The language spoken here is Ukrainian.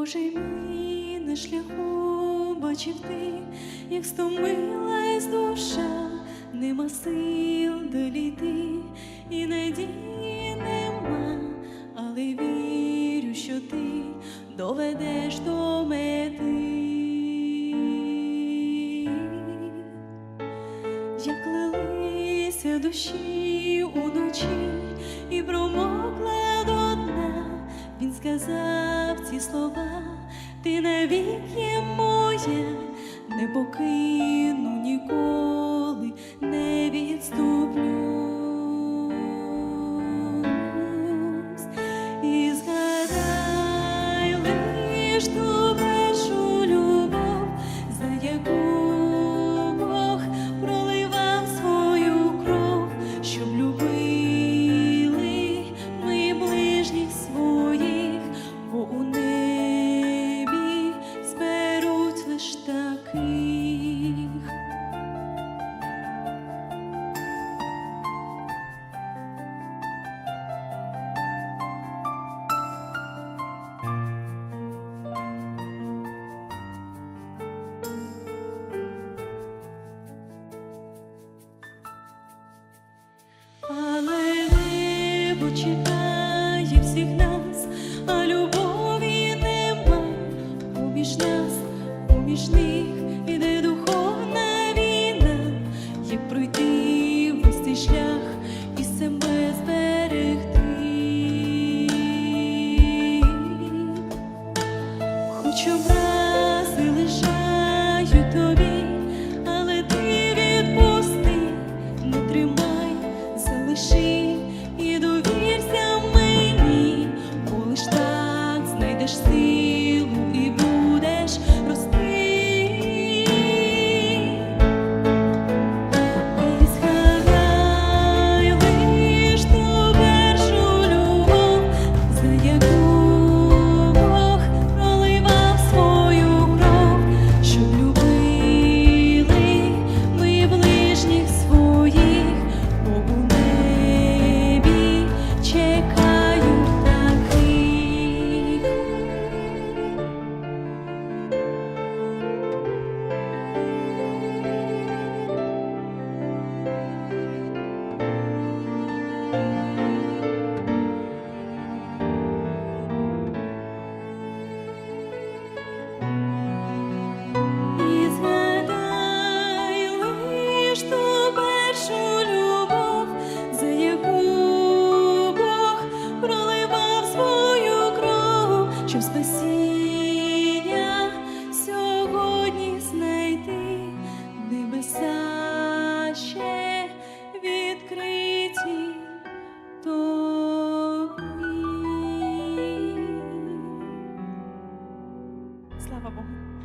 Боже мій на шляху бачив ти, як стомилась душа, нема сил доліти, і надії нема, але вірю, що ти доведеш до мети. Як лилися душі уночі і промокла сказав ці слова, ти навік є моє, не покину ніколи, не відступлюсь. І згадай лиш але небо чекає всіх нас, а любові нема поміж нас, поміж них іде духовна війна, як пройти весь цей шлях і себе зберегти. Щоб спасіння сьогодні знайти небеса ще відкриті тобі. Слава Богу.